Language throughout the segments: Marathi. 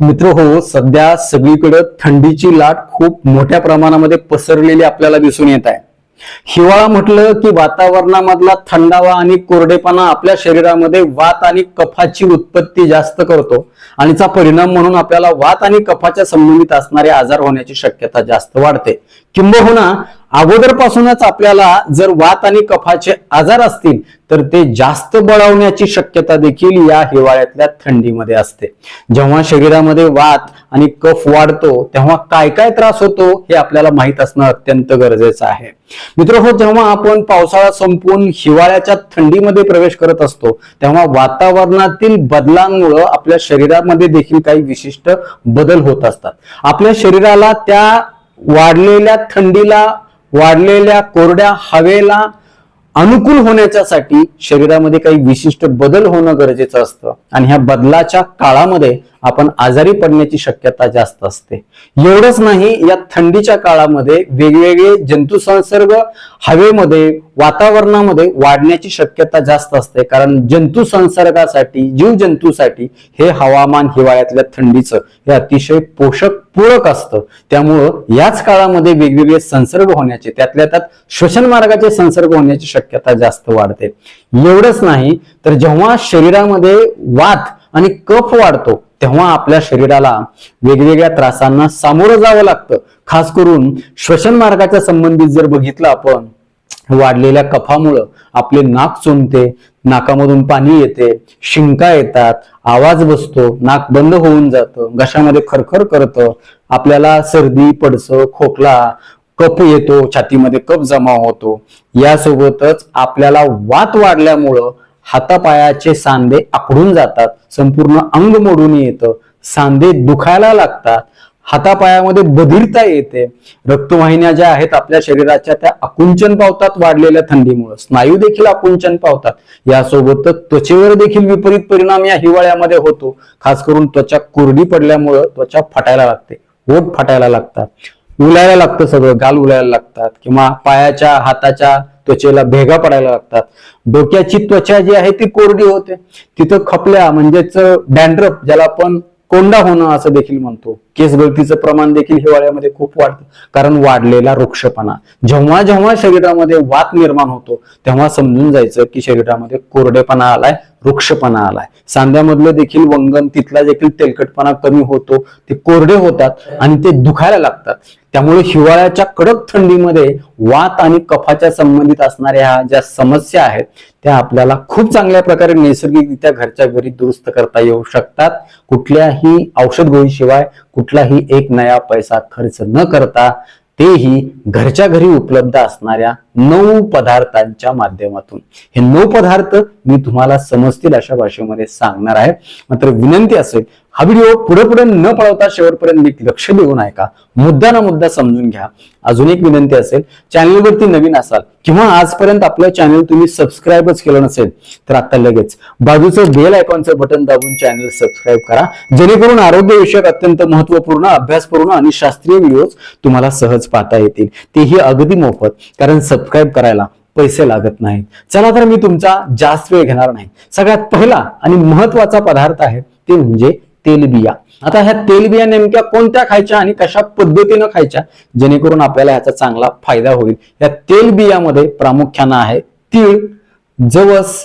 मित्र हो सध्या सगळीकडे थंडीची लाट खूप मोठ्या प्रमाणामध्ये पसरलेली आपल्याला दिसून येत आहे. हिवाळा म्हटलं की वातावरणामधला थंडावा आणि कोरडेपणा आपल्या शरीरामध्ये वात आणि कफाची उत्पत्ती जास्त करतो. आणि चा परिणाम म्हणून आपल्याला वात आणि कफाच्या संबंधित असणारे आजार होण्याची शक्यता जास्त वाढते. किंबहुना अगोदरपासूनच आपल्याला जर वात आणि कफाचे आजार असतील तर ते जास्त बळावण्याची शक्यता देखील या हिवाळ्यातल्या थंडीमध्ये असते. जेव्हा शरीरामध्ये वात आणि कफ वाढतो तेव्हा काय काय त्रास होतो हे आपल्याला माहीत असणं अत्यंत गरजेचं आहे. मित्र हो जेव्हा आपण पावसाळा संपून हिवाळ्याच्या थंडीमध्ये प्रवेश करत असतो तेव्हा वातावरणातील बदलांमुळं आपल्या शरीरामध्ये देखील काही विशिष्ट बदल होत असतात. आपल्या शरीराला त्या वाढलेल्या थंडीला वाढलेल्या कोरड्या हवेला अनुकूल होण्याच्यासाठी शरीरामध्ये काही विशिष्ट बदल होणं गरजेचं असतं. आणि ह्या बदलाच्या काळामध्ये आपण आजारी पडण्याची शक्यता जास्त असते. एवढंच नाही या थंडीच्या काळामध्ये वेगवेगळे जंतुसंसर्ग हवेमध्ये वातावरणामध्ये वाढण्याची शक्यता जास्त असते. कारण जंतुसंसर्गासाठी संसर्गासाठी हे हवामान हिवाळ्यातल्या थंडीचं हे अतिशय पोषक पूरक असतं. त्यामुळं याच काळामध्ये वेगवेगळे संसर्ग होण्याचे त्यातल्या त्यात श्वसन मार्गाचे संसर्ग होण्याची शक्यता जास्त वाढते. एवढंच नाही तर जेव्हा शरीरामध्ये वात आणि कफ वाढतो तेव्हा आपल्या शरीराला वेगवेगळ्या त्रासांना सामोरं जावं लागतं. खास करून श्वसन मार्गाच्या संबंधित जर बघितलं आपण वाढलेल्या कफामुळं आपले नाक चोंबते नाकामधून पाणी येते शिंका येतात आवाज बसतो नाक बंद होऊन जातं घशामध्ये खरखर करतं आपल्याला सर्दी पडसं खोकला कप येतो छातीमध्ये कप जमा होतो. यासोबतच आपल्याला वात वाढल्यामुळं हातापायाचे सांधे आखडून जातात संपूर्ण अंग मोडून येतं सांधे दुखायला लागतात हातापायामध्ये बधिरता येते. रक्तवाहिन्या ज्या आहेत आपल्या शरीराच्या त्या आकुंचन पावतात वाढलेल्या थंडीमुळे. स्नायू देखील आकुंचन पावतात. यासोबतच त्वचेवर देखील विपरीत परिणाम या हिवाळ्यामध्ये होतो. खास करून त्वचा कोरडी पडल्यामुळं त्वचा फाटायला लागते ओठ फाटायला लागतात. उलायला लागतं सगळं गाल उलायला लागतात किंवा पायाच्या हाताच्या त्वचेला भेगा पडायला लागतात. डोक्याची त्वचा जी आहे ती कोरडी होते. तिथं खपल्या म्हणजेच डॅन्ड्रफ ज्याला आपण कोंडा होणं असं देखील म्हणतो. केस गळतीचं प्रमाण देखील हिवाळ्यामध्ये खूप वाढतं. कारण वाढलेला वृक्षपणा. जेव्हा जेव्हा शरीरामध्ये वात निर्माण होतो तेव्हा समजून जायचं की शरीरामध्ये कोरडेपणा आलाय वृक्षपणा आलाय. सांध्यामधलं देखील वंगन तिथला देखील तेलकटपणा कमी होतो. ते कोरडे होतात आणि ते दुखायला लागतात. त्यामुळे हिवाळ्याच्या कडक थंडीमध्ये वात आणि कफाच्या संबंधित असणाऱ्या ज्या समस्या आहेत त्या आपल्याला खूप चांगल्या प्रकारे नैसर्गिकरित्या घरच्या घरी दुरुस्त करता येऊ शकतात. कुठल्याही औषध गोळीशिवाय कुठलाही एक नया पैसा खर्च न करता तेही घरच्या घरी उपलब्ध असणाऱ्या नऊ पदार्थांच्या माध्यमातून. हे नऊ पदार्थ मी तुम्हाला समजतील अशा भाषेमध्ये सांगणार आहे. मात्र विनंती असेल हा व्हिडिओ पुढे पुढे न पळवता शेवटपर्यंत नीट लक्ष देऊन ऐका. मुद्दा ना मुद्दा समजून घ्या. अजून एक विनंती असेल चॅनलवरती नवीन असाल किंवा आजपर्यंत आपलं चॅनल तुम्ही सबस्क्राईबच केलं नसेल तर आता लगेच बाजूचं बेल आयकॉनचं बटन दाबून चॅनल सबस्क्राईब करा. जेणेकरून आरोग्यविषयक अत्यंत महत्त्वपूर्ण अभ्यासपूर्ण आणि शास्त्रीय व्हिडिओज तुम्हाला सहज पाहता येतील. तेही अगदी मोफत कारण सबस्क्राईब करायला पैसे लागत नाहीत. चला तर मी तुमचा जास्त वेळ घेणार नाही. सगळ्यात पहिला आणि महत्त्वाचा पदार्थ आहे ते म्हणजे तेलबिया. आता ह्या तेलबिया नेमक्या कोणत्या खायच्या आणि कशा पद्धतीनं खायच्या? जेणेकरून आपल्याला ह्याचा चांगला फायदा होईल. या तेलबियामध्ये प्रामुख्यानं आहे तीळ जवस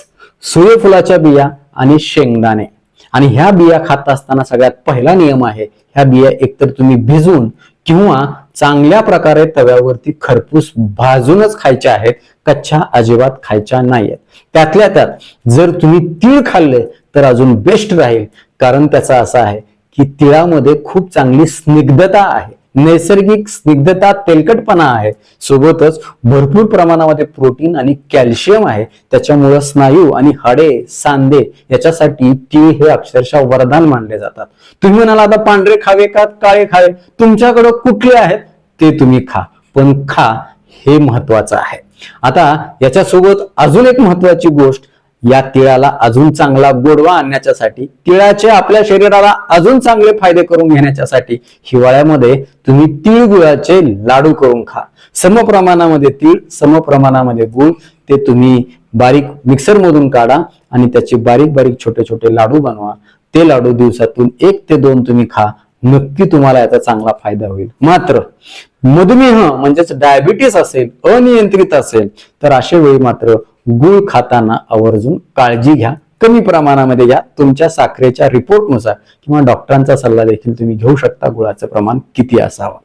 सूर्यफुलाच्या बिया आणि शेंगदाणे. आणि ह्या बिया खात असताना सगळ्यात पहिला नियम आहे ह्या बिया एकतर तुम्ही भिजून किंवा चांगल्या प्रकारे तव्यावरती खरपूस भाजूनच खायच्या आहेत कच्च्या अजिबात खायच्या नाहीयेत. त्यातल्या त्यात जर तुम्ही तीळ खाल्ले तर अजून बेस्ट राहील. कारण त्याचा असा आहे की तिळामध्ये खूप चांगली स्निग्धता आहे. नैसर्गिक स्निग्धता तेलकटपणा आहे. सोबतच भरपूर प्रमाणामध्ये प्रोटीन आणि कॅल्शियम आहे. त्याच्यामुळं स्नायू आणि हाडे सांधे याच्यासाठी तीळ हे अक्षरशः वरदान मानले जातात. तुम्ही म्हणाला आता पांढरे खावे का काळे खावे? तुमच्याकडं कुठले आहेत? ते तुम्ही खा. पण खा हे महत्वाचं आहे. आता याच्यासोबत अजून एक महत्वाची गोष्ट या तिळाला अजून चांगला गोडवा आणण्याच्यासाठी तिळाचे आपल्या शरीराला अजून चांगले फायदे करून घेण्याच्यासाठी हिवाळ्यामध्ये तुम्ही तीळ गुळाचे लाडू करून खा. सम प्रमाणामध्ये तीळ समप्रमाणामध्ये गुळ ते तुम्ही बारीक मिक्सर मधून काढा आणि त्याचे बारीक बारीक छोटे छोटे लाडू बनवा. ते लाडू दिवसातून एक ते दोन तुम्ही खा. नक्की तुम्हाला याचा चांगला फायदा होईल. मात्र मधुमेह म्हणजेच डायबिटीस असेल अनियंत्रित असेल तर अशा वेळी मात्र गुळ खाताना आवर्जून काळजी घ्या. कमी प्रमाणामध्ये घ्या तुमच्या साखरेच्या रिपोर्टनुसार किंवा डॉक्टरांचा सल्ला देखील तुम्ही घेऊ शकता. गुळाचं प्रमाण किती असावं.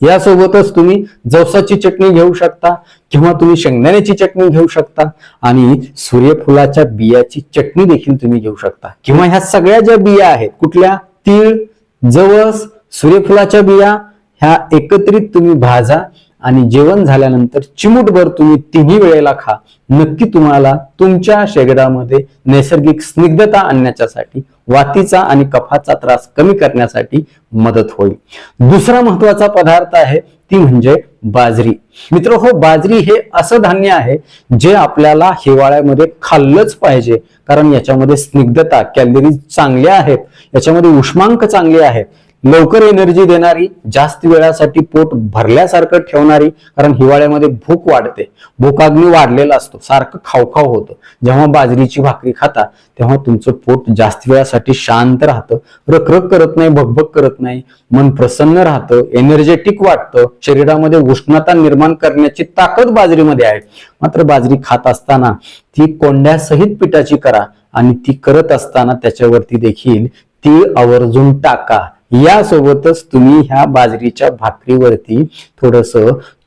यासोबतच तुम्ही जवसाची चटणी घेऊ शकता किंवा तुम्ही शेंगदाण्याची चटणी घेऊ शकता आणि सूर्यफुलाच्या बियाची चटणी देखील तुम्ही घेऊ शकता. किंवा ह्या सगळ्या ज्या बिया आहेत कुठल्या? तीळ जवस सूर्यफुलाच्या बिया ह्या एकत्रित तुम्ही भाजा. आणि जेवण झाल्यानंतर चिमूटभर तुम्ही तिन्ही वेळेला खा. नक्की तुम्हाला तुमच्या शरीरामध्ये नैसर्गिक स्निग्धता आणण्याच्यासाठी वातीचा आणि कफाचा त्रास कमी करण्यासाठी मदत होईल. दुसरा महत्त्वाचा पदार्थ आहे ती म्हणजे बाजरी. मित्र हो बाजरी हे असं धान्य आहे जे आपल्याला हिवाळ्यामध्ये खाल्लंच पाहिजे कारण याच्यामध्ये स्निग्धता कॅलरीज चांगल्या आहेत याच्यामध्ये उष्मांक चांगले आहेत लवकर एनर्जी देणारी जास्त वेळासाठी पोट भरल्यासारखं ठेवणारी कारण हिवाळ्यामध्ये भूक वाढते. भूकाग्नी वाढलेला असतो. सारखं खावखाव होतं. जेव्हा बाजरीची भाकरी खाता तेव्हा तुमचं पोट जास्त वेळासाठी शांत राहतं. रखरख करत नाही भगभग करत नाही. मन प्रसन्न राहतं एनर्जेटिक वाटतं. शरीरामध्ये उष्णता निर्माण करण्याची ताकद बाजरीमध्ये आहे. मात्र बाजरी खात असताना ती कोंड्यासहित पिठाची करा आणि ती करत असताना त्याच्यावरती देखील ती आवर्जून टाका. यासोबतच तुम्ही ह्या बाजरीच्या भाकरीवरती थोडस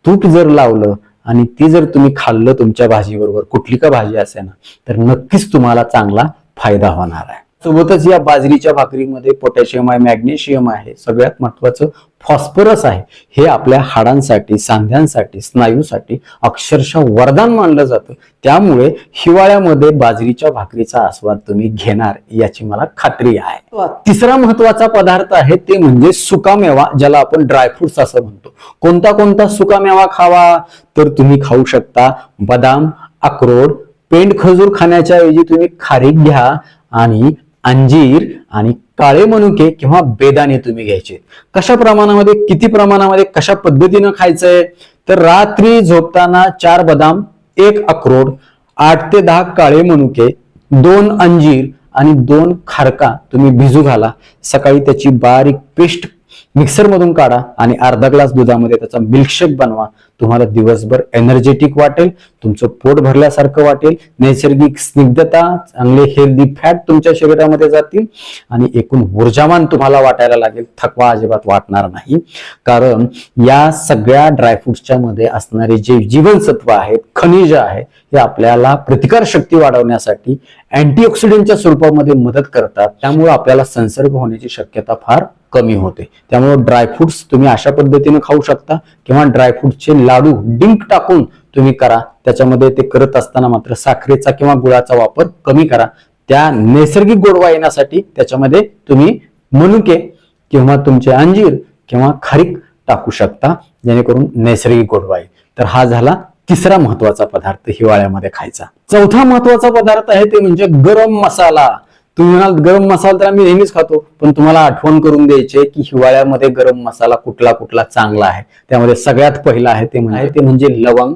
तूप जर लावलं आणि ती जर तुम्ही खाल्लं तुमच्या भाजीबरोबर कुठली का भाजी असे ना तर नक्कीच तुम्हाला चांगला फायदा होणार आहे. सोबतच या बाजरीच्या भाकरीमध्ये पोटॅशियम आहे मॅग्नेशियम आहे. सगळ्यात महत्वाचं फॉस्फरस आहे. हे आपल्या हाडांसाठी सांध्यांसाठी स्नायूसाठी अक्षरशः वरदान मानलं जातं. त्यामुळे हिवाळ्यामध्ये बाजरीच्या भाकरीचा आस्वाद तुम्ही घेणार याची मला खात्री आहे. तिसरा महत्त्वाचा पदार्थ आहे ते म्हणजे सुकामेवा ज्याला आपण ड्रायफ्रुट्स असं म्हणतो. कोणता कोणता सुकामेवा खावा? तर तुम्ही खाऊ शकता बदाम अक्रोड पेंड खजूर खाण्याच्या ऐवजी तुम्ही खारीक घ्या आणि अंजीर आणि काळे मनुके किंवा बेदाणे तुम्ही घ्यायचे. कशा प्रमाणामध्ये किती प्रमाणामध्ये कशा पद्धतीनं खायचंय? तर रात्री झोपताना चार बदाम एक अक्रोड आठ ते दहा काळे मनुके दोन अंजीर आणि दोन खारका तुम्ही भिजू घाला. सकाळी त्याची बारीक पेस्ट मिक्सर मधून काढा आणि अर्धा ग्लास दुधामध्ये त्याचा मिल्कशेक बनवा. तुम्हाला दिवसभर एनर्जेटिक वाटेल तुमचं पोट भरल्यासारखं वाटेल नैसर्गिक स्निग्धता चांगले हेल्दी फॅट तुमच्या शरीरामध्ये जातील आणि एकूण ऊर्जावान तुम्हाला वाटायला लागेल. थकवा अजिबात वाटणार नाही. कारण या सगळ्या ड्रायफ्रुट्सच्या मध्ये असणारे जे जीवनसत्व आहेत खनिज आहे हे आपल्याला प्रतिकार शक्ती वाढवण्यासाठी अँटीऑक्सिडंटच्या स्वरूपामध्ये मदत करतात. त्यामुळे आपल्याला संसर्ग होण्याची शक्यता फार कमी होते. त्यामुळे ड्रायफ्रुट्स तुम्ही अशा पद्धतीने खाऊ शकता किंवा ड्रायफ्रुटचे लाडू डिंक टाकून तुम्ही करा. त्याच्यामध्ये ते करत असताना मात्र साखरेचा किंवा गुळाचा वापर कमी करा. त्या नैसर्गिक गोडवा येण्यासाठी त्याच्यामध्ये तुम्ही मनुके किंवा तुमचे अंजीर किंवा खारीक टाकू शकता जेणेकरून नैसर्गिक गोडवा येईल तर हा झाला तिसरा महत्त्वाचा पदार्थ हिवाळ्यामध्ये खायचा. चौथा महत्त्वाचा पदार्थ आहे ते म्हणजे गरम मसाला. तुम्ही म्हणाल गरम मसाला तर आम्ही नेहमीच खातो. पण तुम्हाला आठवण करून द्यायचे की हिवाळ्यामध्ये गरम मसाला कुठला कुठला चांगला आहे. त्यामध्ये सगळ्यात पहिला आहे ते म्हणजे ते म्हणजे लवंग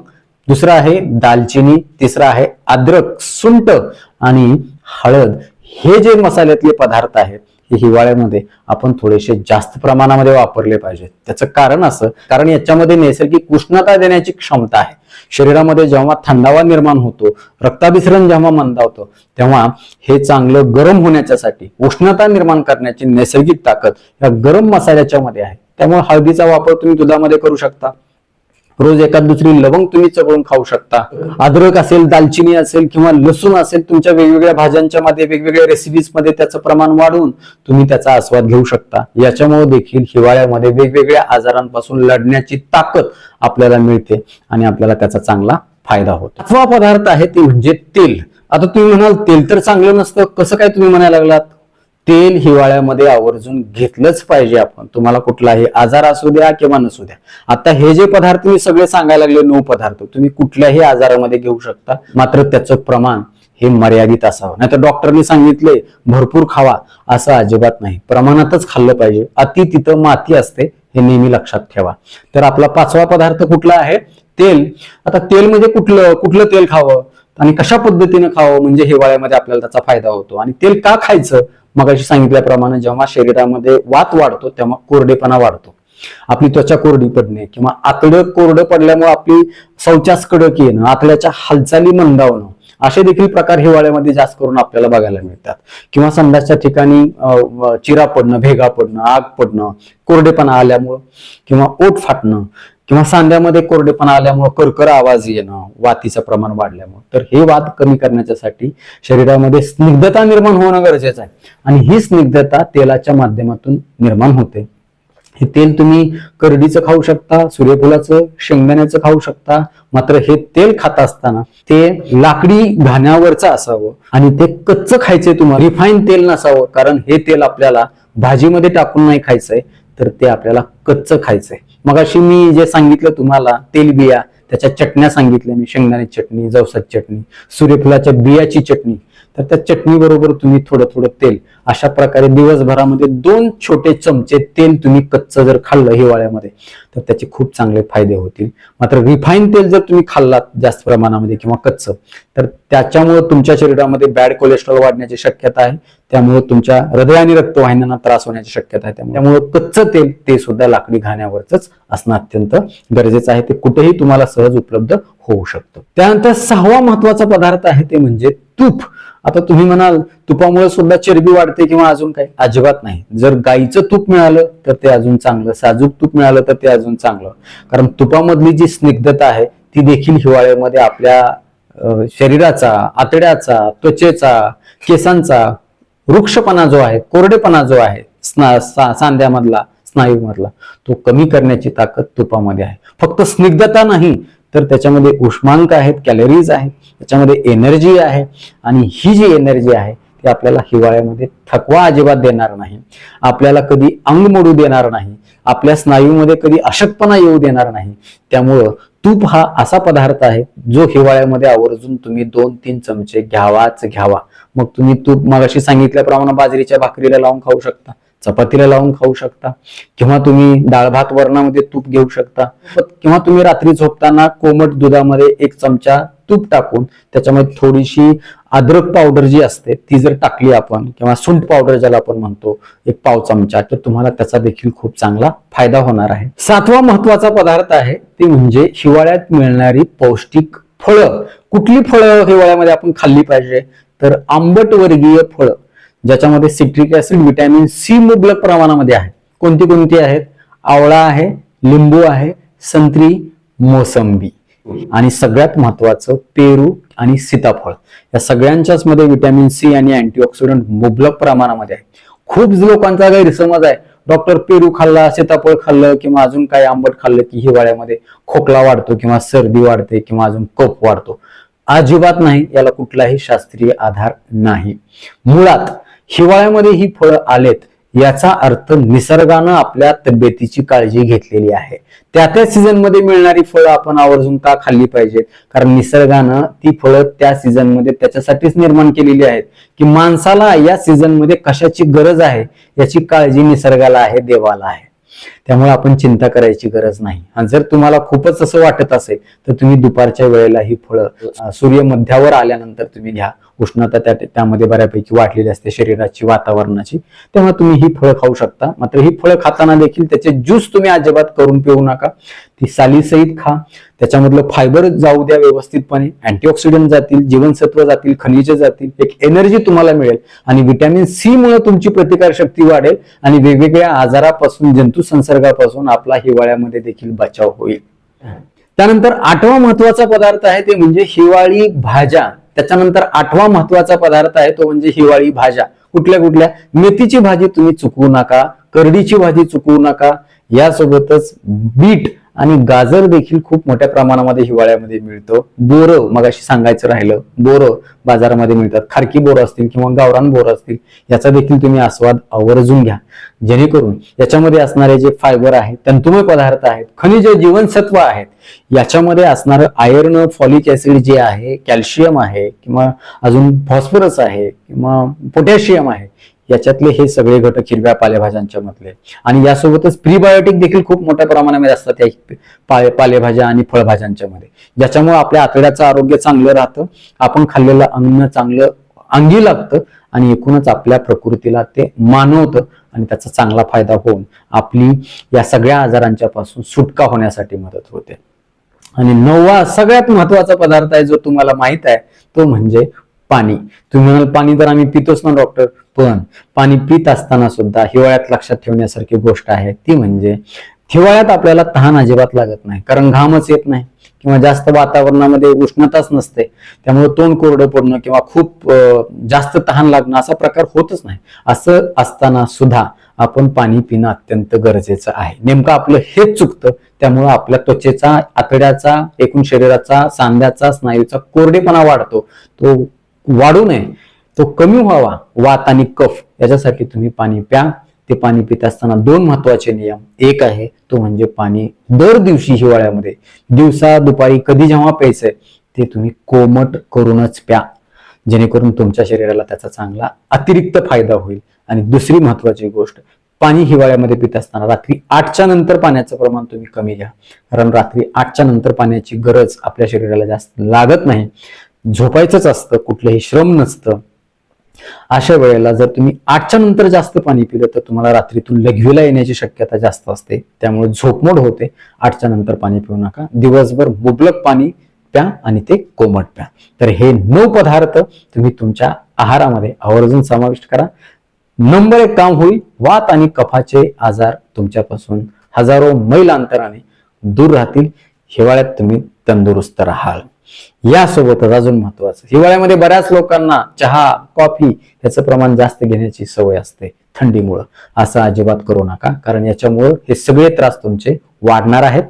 दुसरा आहे दालचिनी तिसरा आहे अद्रक सुंट आणि हळद. हे जे मसाल्यातले पदार्थ आहेत हे हिवाळ्यामध्ये आपण थोडेसे जास्त प्रमाणामध्ये वापरले पाहिजेत त्याचं कारण असं कारण याच्यामध्ये नैसर्गिक उष्णता देण्याची क्षमता आहे. शरीरामध्ये जेव्हा थंडावा निर्माण होतो रक्ताभिसरण जेव्हा मंदावतं तेव्हा हे चांगलं गरम होण्याच्यासाठी उष्णता निर्माण करण्याची नैसर्गिक ताकद या गरम मसाल्याच्या मध्ये आहे. त्यामुळे हळदीचा वापर तुम्ही दुधामध्ये करू शकता. रोज एखाद दुसरी लवंग तुम्ही चघळून खाऊ शकता. अद्रक असेल दालचिनी असेल किंवा लसूण असेल तुमच्या वेगवेगळ्या भाज्यांच्या मध्ये वेगवेगळ्या रेसिपीजमध्ये त्याचं प्रमाण वाढवून तुम्ही त्याचा आस्वाद घेऊ शकता. याच्यामुळे देखील हिवाळ्यामध्ये वेगवेगळ्या आजारांपासून लढण्याची ताकद आपल्याला मिळते आणि आपल्याला त्याचा चांगला फायदा होतो. अथवा पदार्थ आहे ते म्हणजे तेल. आता तुम्ही म्हणाल तेल तर चांगलं नसतं. कसं काय तुम्ही म्हणायला लागलात? तेल हिवाळ्यामध्ये आवर्जून घेतलंच पाहिजे आपण. तुम्हाला कुठलाही आजार असू द्या किंवा नसू द्या. आता हे जे पदार्थ मी सगळे सांगायला लागले नऊ पदार्थ. तुम्ही कुठल्याही आजारामध्ये घेऊ शकता. मात्र त्याचं प्रमाण हे मर्यादित असावं. नाही तर डॉक्टरनी सांगितले भरपूर खावा. असं अजिबात नाही. प्रमाणातच खाल्लं पाहिजे. अति तिथं माती असते हे नेहमी लक्षात ठेवा. तर आपला पाचवा पदार्थ कुठला आहे? तेल. आता तेल म्हणजे कुठलं? कुठलं तेल खावं? आणि कशा पद्धतीने खावं? म्हणजे हिवाळ्यामध्ये आपल्याला त्याचा फायदा होतो. आणि तेल का खायचं? मगाशी सांगितल्याप्रमाणे जेव्हा शरीरामध्ये वात वाढतो तेव्हा कोरडेपणा वाढतो. आपली त्वचा कोरडी पडणे किंवा आतडं कोरडं पडल्यामुळे आपली शौचास कडक येणं आतड्याच्या हालचाली मंदावणं असे देखील प्रकार हिवाळ्यामध्ये जास्त करून आपल्याला बघायला मिळतात. किंवा संडासच्या ठिकाणी चिरा पडणं भेगा पडणं आग पडणं कोरडेपणा आल्यामुळं किंवा ओट फाटणं किंवा सांध्यामध्ये कोरडेपणा आल्यामुळं करकर आवाज येणं वातीचं प्रमाण वाढल्यामुळं. तर हे वाद कमी करण्याच्यासाठी शरीरामध्ये स्निग्धता निर्माण होणं गरजेचं आहे. आणि ही स्निग्धता तेलाच्या माध्यमातून निर्माण होते. हे तेल तुम्ही करडीचं खाऊ शकता सूर्यफुलाचं शेंगदाण्याचं खाऊ शकता. मात्र हे तेल खात असताना ते लाकडी घाण्यावरचं असावं आणि ते कच्चं खायचंय तुम्हाला. रिफाईन तेल नसावं कारण हे तेल आपल्याला भाजीमध्ये टाकून नाही खायचंय तर ते आपल्याला कच्चं खायचंय. मग अशी मी जे सांगितलं तुम्हाला तेलबिया त्याच्या चटण्या सांगितल्या मी शेंगदाण्याची चटणी जवसाची चटणी सूर्यफुलाच्या बियाची चटणी. तर त्या चटणीबरोबर तुम्ही थोडं थोडं तेल. अशा प्रकारे दिवसभरामध्ये दोन छोटे चमचे तेल तुम्ही कच्चं जर खाल्लं हिवाळ्यामध्ये तर त्याचे खूप चांगले फायदे होतील. मात्र रिफाईन तेल जर तुम्ही खाल्लात जास्त प्रमाणामध्ये किंवा कच्चं तर त्याच्यामुळे तुमच्या शरीरामध्ये बॅड कोलेस्ट्रॉल वाढण्याची शक्यता आहे. त्यामुळे तुमच्या हृदय आणि रक्तवाहिन्यांना त्रास होण्याची शक्यता आहे. त्यामुळे त्यामुळे कच्चं तेल ते सुद्धा लाकडी घाण्यावरच असणं अत्यंत गरजेचं आहे. ते कुठेही तुम्हाला सहज उपलब्ध होऊ शकतं. त्यानंतर सहावा महत्त्वाचा पदार्थ आहे ते म्हणजे तूप. आता तुम्ही म्हणाल तुपामुळे सुद्धा चरबी वाढते किंवा अजून काय? अजिबात नाही. जर गाईचं तूप मिळालं तर ते अजून चांगलं. साजूक तूप मिळालं तर ते अजून चांगलं. कारण तुपामधली जी स्निग्धता आहे ती देखील हिवाळ्यामध्ये आपल्या शरीराचा आतड्याचा त्वचेचा केसांचा वृक्षपणा जो आहे कोरडेपणा जो आहे स्ना सा- सांध्यामधला स्नायूमधला तो कमी करण्याची ताकद तुपामध्ये आहे. फक्त स्निग्धता नाही तर त्याच्यामध्ये उष्मांक आहेत कॅलरीज आहेत त्याच्यामध्ये एनर्जी आहे आणि ही जी एनर्जी आहे ती आपल्याला हिवाळ्यामध्ये थकवा अजिबात देणार नाही. आपल्याला कधी अंग मोडू देणार नाही. आपल्या स्नायूमध्ये कधी अशक्तपणा येऊ देणार नाही. त्यामुळं तूप हा असा पदार्थ आहे जो हिवाळ्यामध्ये आवर्जून तुम्ही दोन तीन चमचे घ्यावाच घ्यावा. मग तुम्ही तूप मगाशी सांगितल्याप्रमाणे बाजरीच्या भाकरीला लावून खाऊ शकता. चपातीला लावून खाऊ शकता किंवा तुम्ही डाळ भात वरणामध्ये तूप घेऊ शकता. किंवा तुम्ही रात्री झोपताना कोमट दुधामध्ये एक चमचा तूप टाकून त्याच्यामध्ये थोडीशी अद्रक पावडर जी असते ती जर टाकली आपण किंवा सुंट पावडर ज्याला आपण म्हणतो एक पाव चमचा तर तुम्हाला त्याचा देखील खूप चांगला फायदा होणार आहे. सातवा महत्त्वाचा पदार्थ आहे ते म्हणजे हिवाळ्यात मिळणारी पौष्टिक फळं. कुठली फळं हिवाळ्यामध्ये आपण खाल्ली पाहिजे? तर आंबट वर्गीय फळं. ज्याच्यामध्ये सिट्रिक ऍसिड व्हिटॅमिन सी मुबलक प्रमाणामध्ये आहे. कोणती कोणती आहेत? आवळा आहे लिंबू आहे संत्री मोसंबी. आणि सगळ्यात महत्वाचं पेरू आणि सीताफळ. या सगळ्यांच्याच मध्ये व्हिटॅमिन सी आणि अँटीऑक्सिडंट मुबलक प्रमाणामध्ये आहे. खूप लोकांचा गैरसमज आहे. डॉक्टर पेरू खाल्ला सीताफळ खाल्लं किंवा अजून काही आंबट खाल्लं की हिवाळ्यामध्ये खोकला वाढतो किंवा सर्दी वाढते किंवा अजून कप वाढतो. अजिबात नाही. याला कुठलाही शास्त्रीय आधार नाही. मुळात हिवाळ्यामध्ये ही फळं आलेत याचा अर्थ निसर्गानं आपल्या तब्येतीची काळजी घेतलेली आहे. त्या त्या सीझनमध्ये मिळणारी फळं आपण आवर्जून का खाल्ली पाहिजेत? कारण निसर्गानं ती फळं त्या सीझनमध्ये त्याच्यासाठीच निर्माण केलेली आहेत की माणसाला या सीझनमध्ये कशाची गरज आहे याची काळजी निसर्गाला आहे देवाला आहे. त्यामुळे आपण चिंता करायची गरज नाही. आणि जर तुम्हाला खूपच असं वाटत असेल तर तुम्ही दुपारच्या वेळेला ही फळं सूर्य मध्यावर आल्यानंतर तुम्ही घ्या. उष्णता त्या त्यामध्ये बऱ्यापैकी वाढलेली असते शरीराची वातावरणाची. तेव्हा तुम्ही ही फळं खाऊ शकता. मात्र ही फळं खाताना देखील त्याचे ज्यूस तुम्ही अजिबात करून पिऊ नका. ती सालीसहित खा. त्याच्यामधलं फायबर जाऊ द्या व्यवस्थितपणे. अँटीऑक्सिडंट जातील जीवनसत्व जातील खनिजे जातील. एक एनर्जी तुम्हाला मिळेल. आणि व्हिटॅमिन सी मुळे तुमची प्रतिकार शक्ती वाढेल. आणि वेगवेगळ्या आजारापासून जंतू संसर्गापासून आपला हिवाळ्यामध्ये देखील बचाव होईल. त्यानंतर आठवा महत्त्वाचा पदार्थ आहे ते म्हणजे हिवाळी भाज्या. त्याच्यानंतर आठवा महत्त्वाचा पदार्थ आहे तो म्हणजे हिवाळी भाज्या. कुठल्या कुठल्या? मेथीची भाजी तुम्ही चुकवू नका करडीची भाजी चुकवू नका. यासोबतच बीट आणि गाजर देखील खूप मोठ्या प्रमाणामध्ये हिवाळ्यामध्ये मिळतं. बोरं मगाशी सांगायचं राहिलं बोरं बाजारामध्ये मिळतात. खारकी बोरं असतील किंवा गावरान बोरं असतील याचा देखील तुम्ही आस्वाद आवर्जून घ्या. जेणेकरून याच्यामध्ये असणारे जे फायबर आहेत तंतुमय पदार्थ आहेत खनिज जीवनसत्व आहेत याच्यामध्ये असणारं आयर्न फॉलिक ऍसिड जे आहे कॅल्शियम आहे किंवा अजून फॉस्फरस आहे किंवा पोटॅशियम आहे याच्यातले हे सगळे घटक हिरव्या पालेभाज्यांच्या मधले. आणि यासोबतच प्रीबायोटिक देखील खूप मोठ्या प्रमाणामध्ये असतात या पाले पालेभाज्या आणि फळभाज्यांच्या मध्ये. ज्याच्यामुळे आपल्या आतड्याचं आरोग्य चांगलं राहतं आपण खाल्लेलं अन्न चांगलं अंगी लागतं आणि एकूणच आपल्या प्रकृतीला ते मानवतं आणि त्याचा चांगला फायदा होऊन आपली या सगळ्या आजारांच्या पासून सुटका होण्यासाठी मदत होते. आणि नववा सगळ्यात महत्त्वाचा पदार्थ आहे जो तुम्हाला माहीत आहे तो म्हणजे पाणी. तुम्ही म्हणाल पाणी तर आम्ही पितोच ना डॉक्टर पण पाणी पित असताना सुद्धा हिवाळ्यात लक्षात ठेवण्यासारखी गोष्ट आहे. ती म्हणजे हिवाळ्यात आपल्याला तहान अजिबात लागत नाही कारण घामच येत नाही किंवा जास्त वातावरणामध्ये उष्णताच नसते. त्यामुळे तोंड कोरडं पडणं किंवा खूप जास्त तहान लागणं असा प्रकार होतच नाही. असं असताना सुद्धा आपण पाणी पिणं अत्यंत गरजेचं आहे. नेमकं आपलं हेच चुकतं त्यामुळं आपल्या त्वचेचा आतड्याचा एकूण शरीराचा सांध्याचा स्नायूचा कोरडेपणा वाढतो. तो वाढू नये तो कमी व्हावा. वात आणि कफ याच्यासाठी तुम्ही पाणी प्या. ते पाणी पित असताना दोन महत्त्वाचे नियम. एक आहे तो म्हणजे पाणी दर दिवशी हिवाळ्यामध्ये. दिवसा दुपारी कधी जेव्हा प्यायचंय ते तुम्ही कोमट करूनच प्या. जेणेकरून तुमच्या शरीराला त्याचा चांगला अतिरिक्त फायदा होईल. आणि दुसरी महत्वाची गोष्ट पाणी हिवाळ्यामध्ये पित असताना रात्री आठच्या नंतर पाण्याचं प्रमाण तुम्ही कमी घ्या. कारण रात्री आठच्या नंतर पाण्याची गरज आपल्या शरीराला जास्त लागत नाही. झोपायचंच असतं कुठलंही श्रम नसतं. अशा वेळेला जर तुम्ही आठच्या नंतर जास्त पाणी पिलं तर तुम्हाला रात्रीतून लघवीला येण्याची शक्यता जास्त असते. त्यामुळे झोपमोड होते. आठच्या नंतर पाणी पिऊ नका. दिवसभर मुबलक पाणी प्या आणि ते कोमट प्या. तर हे नऊ पदार्थ तुम्ही तुमच्या आहारामध्ये आवर्जून समाविष्ट करा. नंबर एक काम होईल वात आणि कफाचे आजार तुमच्यापासून हजारो मैल अंतराने दूर राहतील. हिवाळ्यात तुम्ही तंदुरुस्त राहाल. यासोबतच अजून महत्वाचं. हिवाळ्यामध्ये बऱ्याच लोकांना चहा कॉफी याचं प्रमाण जास्त घेण्याची सवय असते थंडीमुळं. असं अजिबात करू नका कारण याच्यामुळं हे सगळे त्रास तुमचे वाढणार आहेत.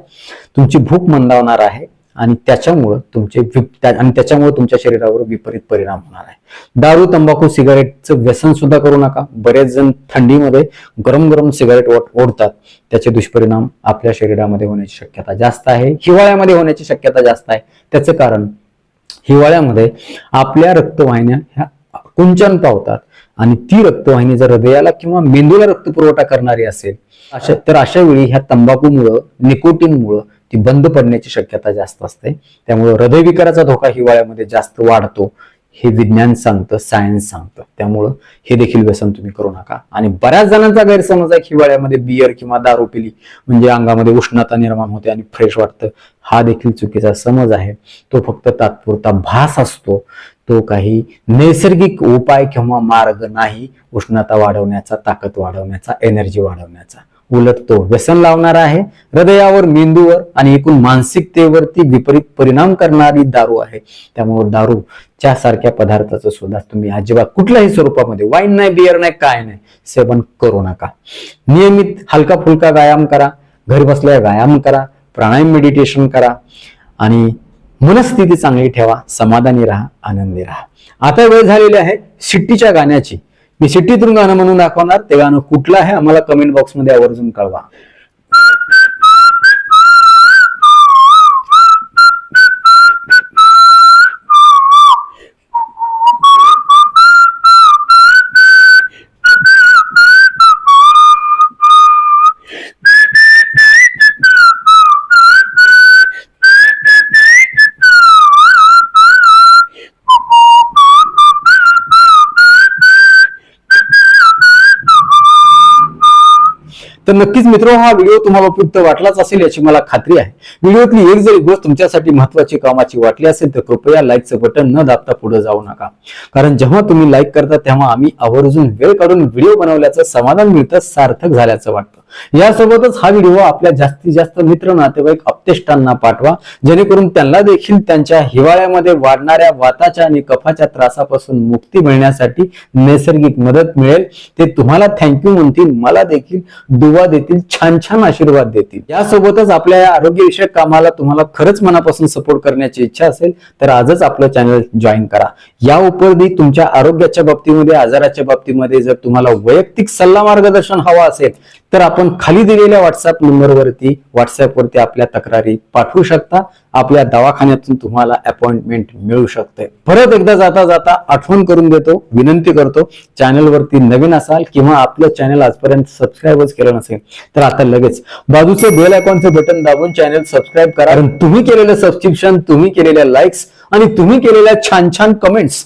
तुमची भूक मंदावणार आहे. आणि त्याच्यामुळं तुमचे आणि त्याच्यामुळे तुमच्या शरीरावर विपरीत परिणाम होणार आहे. दारू तंबाखू सिगारेटचं व्यसन सुद्धा करू नका. बरेच जण थंडीमध्ये गरम गरम सिगारेट ओढतात. त्याचे दुष्परिणाम आपल्या शरीरामध्ये होण्याची शक्यता जास्त आहे. हिवाळ्यामध्ये होण्याची शक्यता जास्त आहे. त्याचं कारण हिवाळ्यामध्ये आपल्या रक्तवाहिन्या ह्या कुंचन पावतात. आणि ती रक्तवाहिनी जर हृदयाला किंवा मेंदूला रक्तपुरवठा करणारी असेल अशा तर अशा वेळी ह्या तंबाखूमुळं निकोटीनमुळं ती बंद पडण्याची शक्यता जास्त असते. त्यामुळं हृदयविकाराचा धोका हिवाळ्यामध्ये जास्त वाढतो हे विज्ञान सांगतं सायन्स सांगतं. त्यामुळं हे देखील व्यसन तुम्ही करू नका. आणि बऱ्याच जणांचा गैरसमज आहे हिवाळ्यामध्ये बियर किंवा दारू पिली म्हणजे अंगामध्ये उष्णता निर्माण होते आणि फ्रेश वाटतं. हा देखील चुकीचा समज आहे. तो फक्त तात्पुरता भास असतो. तो काही नैसर्गिक उपाय किंवा मार्ग नाही उष्णता वाढवण्याचा ताकद वाढवण्याचा एनर्जी वाढवण्याचा. उलट तो व्यसन लावणारा आहे हृदयावर मेंदूवर आणि एकूण मानसिकतेवरती विपरीत परिणाम करणारी दारू आहे. त्यामुळे दारूच्या सारख्या पदार्थाचं सुद्धा तुम्ही अजिबात कुठल्याही स्वरूपामध्ये वाईन नाही बियर नाही काय नाही सेवन करू नका. नियमित हलका फुलका व्यायाम करा घरी बसल्या व्यायाम करा प्राणायाम मेडिटेशन करा आणि मनस्थिती चांगली ठेवा समाधानी राहा आनंदी राहा. आता वेळ झालेली आहे शिट्टीच्या गाण्याची. मी शिट्टीतून गाणं म्हणून दाखवणार ते गाणं कुठलं आहे आम्हाला कमेंट बॉक्समध्ये आवर्जून कळवा. तर नक्कीच मित्र हा व्हिडिओ तुम्हाला उपयुक्त वाटलाच असेल याची मला खात्री आहे. व्हिडिओतली एक जरी गोष्ट तुमच्यासाठी महत्वाची कामाची वाटली असेल तर कृपया लाईकचं बटन न दाबता पुढे जाऊ नका. कारण जेव्हा तुम्ही लाईक करता तेव्हा आम्ही आवर्जून वेळ काढून व्हिडिओ बनवल्याचं समाधान मिळतं सार्थक झाल्याचं वाटतं. यासोबतच हा व्हिडिओ आपल्या जास्तीत जास्त मित्र नातेवाईक अपतेष्टांना पाठवा. जेणेकरून त्यांना देखील त्यांच्या हिवाळ्यामध्ये वाढणाऱ्या वाताच्या आणि कफाच्या त्रासापासून मुक्ती मिळण्यासाठी नैसर्गिक मदत मिळेल. ते तुम्हाला थँक्यू म्हणतील. मला देखील दुवा देतील छान छान आशीर्वाद देतील. यासोबतच आपल्या या आरोग्यविषयक कामाला तुम्हाला खरंच मनापासून सपोर्ट करण्याची इच्छा असेल तर आजच आपलं चॅनल जॉईन करा. या उपरदी तुमच्या आरोग्याच्या बाबतीमध्ये आजाराच्या बाबतीमध्ये जर तुम्हाला वैयक्तिक सल्ला मार्गदर्शन हवा असेल तर आपण खाली दिलेल्या व्हॉट्सअप नंबरवरती व्हॉट्सअपवरती आपल्या तक्रारी पाठवू शकता. आपल्या दवाखान्यातून तुम्हाला अपॉइंटमेंट मिळू शकते. परत एकदा जाता जाता आठवण करून देतो विनंती करतो. चॅनलवरती नवीन असाल किंवा आपलं चॅनल आजपर्यंत सबस्क्राईबच केलं नसेल तर आता लगेच बाजूचं बेल आयकॉनचं बटन दाबून चॅनल सबस्क्राईब करा. कारण तुम्ही केलेलं सबस्क्रिप्शन तुम्ही केलेल्या लाईक्स आणि तुम्ही केलेल्या छान छान कमेंट्स